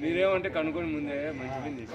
మీరేమంటే కనుక్కొని ముందే మంచి పని చేసి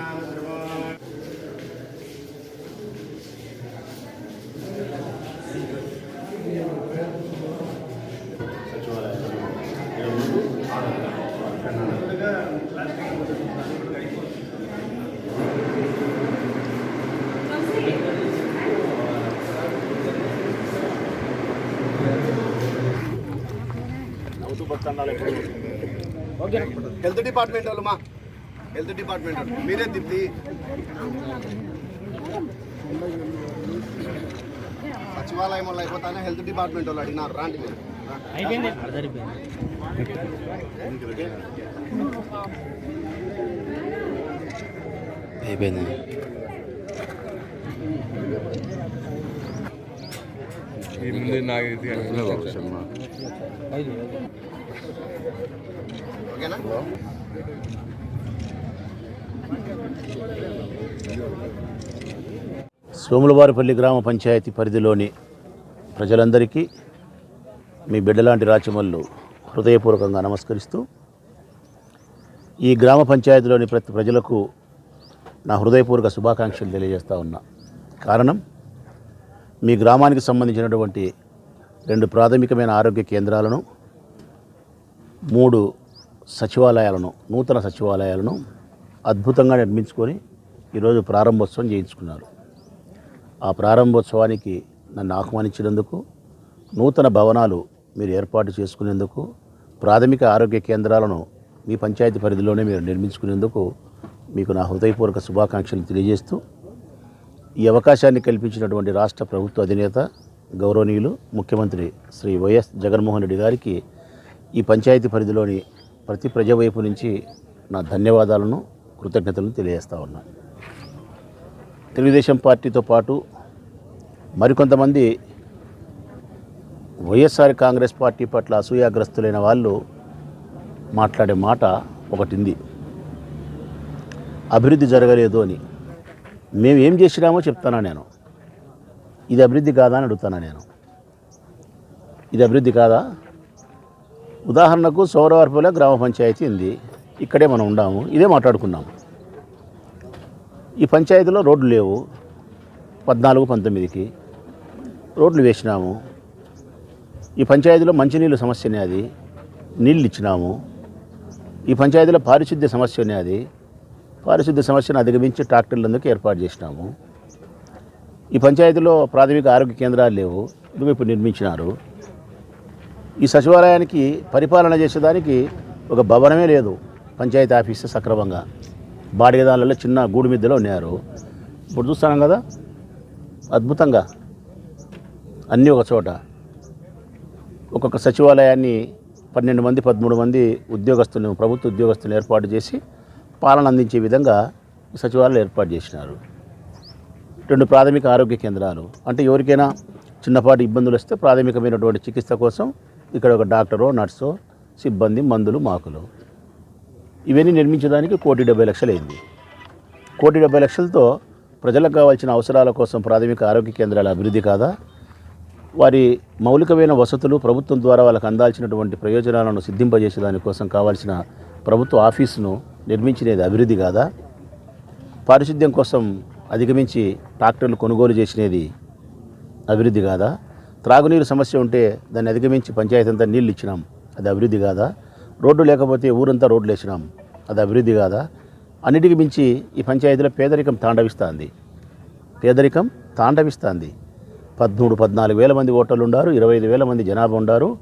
గుడి హెల్త్ డిపార్ట్మెంట్ వాళ్ళు మా. హెల్త్ డిపార్ట్మెంట్ వాళ్ళు. మీరే తిప్పి సచివాలయం వాళ్ళు అయిపోతానే హెల్త్ డిపార్ట్మెంట్ వాళ్ళు అడిగినారు. రాండి. మీరు అయిపోయింది. ఈ ముందు నాకు. ఓకేనా? సోములవారిపల్లి గ్రామ పంచాయతీ పరిధిలోని ప్రజలందరికీ మీ బిడ్డలాంటి రాచమల్లు హృదయపూర్వకంగా నమస్కరిస్తూ ఈ గ్రామ పంచాయతీలోని ప్రతి ప్రజలకు నా హృదయపూర్వక శుభాకాంక్షలు తెలియజేస్తా ఉన్నా. కారణం మీ గ్రామానికి సంబంధించినటువంటి రెండు ప్రాథమికమైన ఆరోగ్య కేంద్రాలను మూడు సచివాలయాలను నూతన సచివాలయాలను అద్భుతంగా నిర్మించుకొని ఈరోజు ప్రారంభోత్సవం చేయించుకున్నారు. ఆ ప్రారంభోత్సవానికి నన్ను ఆహ్వానించినందుకు నూతన భవనాలు మీరు ఏర్పాటు చేసుకునేందుకు ప్రాథమిక ఆరోగ్య కేంద్రాలను మీ పంచాయతీ పరిధిలోనే మీరు నిర్మించుకునేందుకు మీకు నా హృదయపూర్వక శుభాకాంక్షలు తెలియజేస్తూ ఈ అవకాశాన్ని కల్పించినటువంటి రాష్ట్ర ప్రభుత్వ అధినేత గౌరవనీయులు ముఖ్యమంత్రి శ్రీ వైఎస్ జగన్మోహన్ రెడ్డి గారికి ఈ పంచాయతీ పరిధిలోని ప్రతి ప్రజ వైపు నుంచి నా ధన్యవాదాలను కృతజ్ఞతలను తెలియజేస్తా ఉన్నాను తెలుగుదేశం పార్టీతో పాటు మరికొంతమంది వైఎస్ఆర్ కాంగ్రెస్ పార్టీ పట్ల అసూయాగ్రస్తులైన వాళ్ళు మాట్లాడే మాట ఒకటింది. అభివృద్ధి జరగలేదు అని. మేము ఏం చేసినామో చెప్తానా నేను. ఇది అభివృద్ధి కాదా అని అడుగుతానా నేను. ఇది అభివృద్ధి కాదా? ఉదాహరణకు సౌరవర్పల గ్రామ పంచాయతీ ఉంది. ఇక్కడే మనం ఉండాము. ఇదే మాట్లాడుకున్నాము. ఈ పంచాయతీలో రోడ్లు లేవు. పద్నాలుగు పంతొమ్మిదికి రోడ్లు వేసినాము. ఈ పంచాయతీలో మంచినీళ్ళు సమస్యనే అది. నీళ్ళు ఇచ్చినాము. ఈ పంచాయతీలో పారిశుద్ధ్య సమస్యనే అది. పారిశుద్ధ్య సమస్యను అధిగమించి ట్రాక్టర్లందుకు ఏర్పాటు చేసినాము. ఈ పంచాయతీలో ప్రాథమిక ఆరోగ్య కేంద్రాలు లేవు. ఇప్పుడు నిర్మించినారు. ఈ సచివాలయానికి పరిపాలన చేసేదానికి ఒక భవనమే లేదు పంచాయతీ ఆఫీసు సక్రమంగా. బాడిగదాలలో చిన్న గూడు మిద్దెలో ఉన్నారు. ఇప్పుడు చూస్తున్నాం కదా అద్భుతంగా. అన్నీ ఒక చోట. ఒక్కొక్క సచివాలయాన్ని పన్నెండు మంది పదమూడు మంది ఉద్యోగస్తులను ప్రభుత్వ ఉద్యోగస్తులను ఏర్పాటు చేసి పాలన అందించే విధంగా సచివాలయం సచివాలయాలు ఏర్పాటు చేసినారు. రెండు ప్రాథమిక ఆరోగ్య కేంద్రాలు. అంటే ఎవరికైనా చిన్నపాటి ఇబ్బందులు వస్తే ప్రాథమికమైనటువంటి చికిత్స కోసం ఇక్కడ ఒక డాక్టరో నర్సో సిబ్బంది మందులు మాకులు. ఇవన్నీ నిర్మించడానికి కోటి డెబ్బై లక్షలు అయింది కోటి డెబ్బై లక్షలతో ప్రజలకు కావాల్సిన అవసరాల కోసం ప్రాథమిక ఆరోగ్య కేంద్రాల అభివృద్ధి కాదా? వారి మౌలికమైన వసతులు ప్రభుత్వం ద్వారా వాళ్ళకి అందాల్సినటువంటి ప్రయోజనాలను సిద్ధింపజేసే దానికోసం కావాల్సిన ప్రభుత్వ ఆఫీసును నిర్మించినది అభివృద్ధి కాదా? పారిశుద్ధ్యం కోసం అధిగమించి ట్రాక్టర్లు కొనుగోలు చేసినది అభివృద్ధి కాదా? త్రాగునీరు సమస్య ఉంటే దాన్ని అధిగమించి పంచాయతీ అంతా నీళ్ళు ఇచ్చినాం అది అభివృద్ధి కాదా? రోడ్డు లేకపోతే ఊరంతా రోడ్లు వేసినాం అది అభివృద్ధి కాదా? అన్నిటికి మించి ఈ పంచాయతీలో పేదరికం తాండవిస్తుంది. పేదరికం తాండవిస్తుంది. పదమూడు పద్నాలుగు వేల మంది ఓటర్లు ఉన్నారు ఇరవై ఐదు వేల మంది జనాభా ఉన్నారు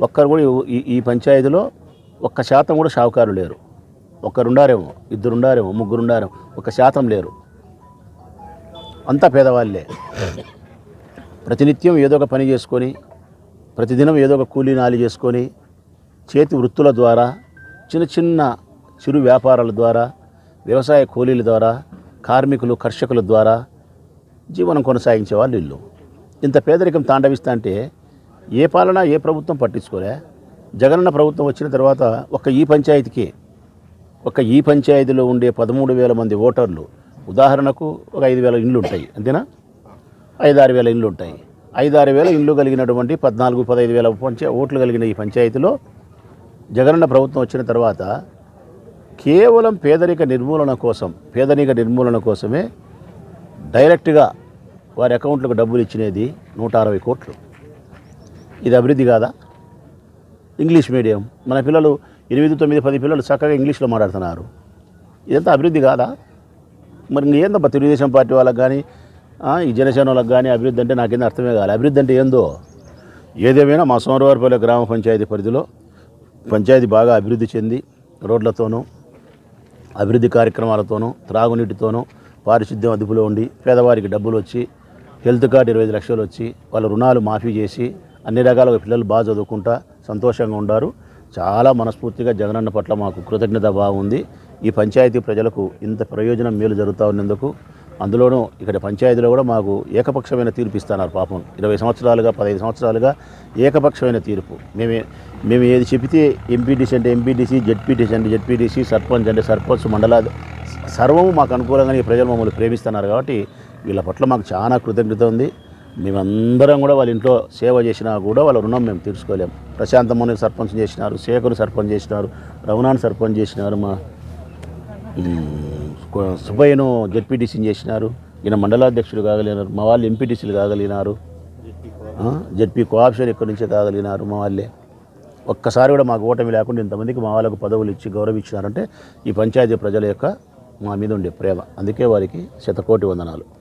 ఒక్కరు కూడా ఈ ఈ పంచాయతీలో ఒక్క శాతం కూడా షావుకారు లేరు. ఒక్కరుండారేమో ఇద్దరుండారేమో ముగ్గురుండారేమో ఒక శాతం లేరు. అంతా పేదవాళ్ళే. ప్రతినిత్యం ఏదో ఒక పని చేసుకొని ప్రతిదినం ఏదో ఒక కూలీ నాలి చేసుకొని చేతి వృత్తుల ద్వారా చిన్న చిన్న చిరు వ్యాపారాల ద్వారా వ్యవసాయ కూలీల ద్వారా కార్మికులు కర్షకుల ద్వారా జీవనం కొనసాగించే వాళ్ళు ఇల్లు. ఇంత పేదరికం తాండవిస్తా అంటే ఏ పాలన ఏ ప్రభుత్వం పట్టించుకోలే. జగనన్న ప్రభుత్వం వచ్చిన తర్వాత ఒక ఈ పంచాయతీకి ఒక ఈ పంచాయతీలో ఉండే పదమూడు వేల మంది ఓటర్లు ఉదాహరణకు ఒక ఐదు వేల ఇండ్లు ఉంటాయి అంతేనా? ఐదారు వేల ఇండ్లు ఉంటాయి. ఐదారు వేల ఇండ్లు కలిగినటువంటి పద్నాలుగు పదహైదు వేల పంచ ఓట్లు కలిగిన ఈ పంచాయతీలో జగనన్న ప్రభుత్వం వచ్చిన తర్వాత కేవలం పేదరిక నిర్మూలన కోసం పేదరిక నిర్మూలన కోసమే డైరెక్ట్గా వారి అకౌంట్లకు డబ్బులు ఇచ్చినది నూట అరవై కోట్లు. ఇది అభివృద్ధి కాదా? English medium. మన పిల్లలు ఎనిమిది తొమ్మిది పది పిల్లలు చక్కగా ఇంగ్లీష్లో మాట్లాడుతున్నారు. ఇదంతా అభివృద్ధి కాదా? మరి ఇంకేందబ్బా తెలుగుదేశం పార్టీ వాళ్ళకి కానీ ఈ జనసేన వాళ్ళకి కానీ అభివృద్ధి అంటే నాకేందో అర్థమే కాదు అభివృద్ధి అంటే ఏందో? ఏదేమైనా మా సోమవారిపల్లి గ్రామ పంచాయతీ పరిధిలో పంచాయతీ బాగా అభివృద్ధి చెంది రోడ్లతోనూ అభివృద్ధి కార్యక్రమాలతోనూ త్రాగునీటితోనూ పారిశుద్ధ్యం అదుపులో ఉండి పేదవారికి డబ్బులు వచ్చి హెల్త్ కార్డు ఇరవై ఐదు లక్షలు వచ్చి వాళ్ళ రుణాలు మాఫీ చేసి అన్ని రకాలుగా పిల్లలు బాగా చదువుకుంటా సంతోషంగా ఉండారు. చాలా మనస్ఫూర్తిగా జగనన్న పట్ల మాకు కృతజ్ఞత బాగుంది ఈ పంచాయతీ ప్రజలకు ఇంత ప్రయోజనం మేలు జరుగుతూ ఉన్నందుకు అందులోనూ ఇక్కడ పంచాయతీలో కూడా మాకు ఏకపక్షమైన తీర్పు ఇస్తున్నారు పాపం. ఇరవై సంవత్సరాలుగా పదహైదు సంవత్సరాలుగా ఏకపక్షమైన తీర్పు. మేము మేము ఏది చెబితే ఎంపీటీసీ అంటే ఎంపీటీసీ జెడ్పీటీసీ అంటే జెడ్పీటీసీ సర్పంచ్ అంటే సర్పంచ్ మండల సర్వము మాకు అనుకూలంగానే ప్రజలు మమ్మల్ని ప్రేమిస్తున్నారు కాబట్టి వీళ్ళ పట్ల మాకు చాలా కృతజ్ఞత ఉంది. మేమందరం కూడా వాళ్ళ ఇంట్లో సేవ చేసినా కూడా వాళ్ళ రుణం మేము తీర్చుకోలేము ప్రశాంతమ్మని సర్పంచ్ చేసినారు శేఖరు సర్పంచ్ చేసినారు రఘునాథ్ సర్పంచ్ చేసినారు మా సుబ్బయ్యను జెడ్పీటీసీని చేసినారు? ఈయన మండలాధ్యక్షులు కాగలిగినారు. మా వాళ్ళు ఎంపీటీసీలు కాగలిగినారు. జెడ్పీ కోఆప్షన్ ఎక్కడి నుంచే కాగలిగినారు మా వాళ్ళే. ఒక్కసారి కూడా మాకు ఓటమి లేకుండా ఇంతమందికి మా వాళ్ళకు పదవులు ఇచ్చి గౌరవించినారంటే ఈ పంచాయతీ ప్రజల యొక్క మా మీద ఉండే ప్రేమ. అందుకే వారికి శతకోటి వందనాలు.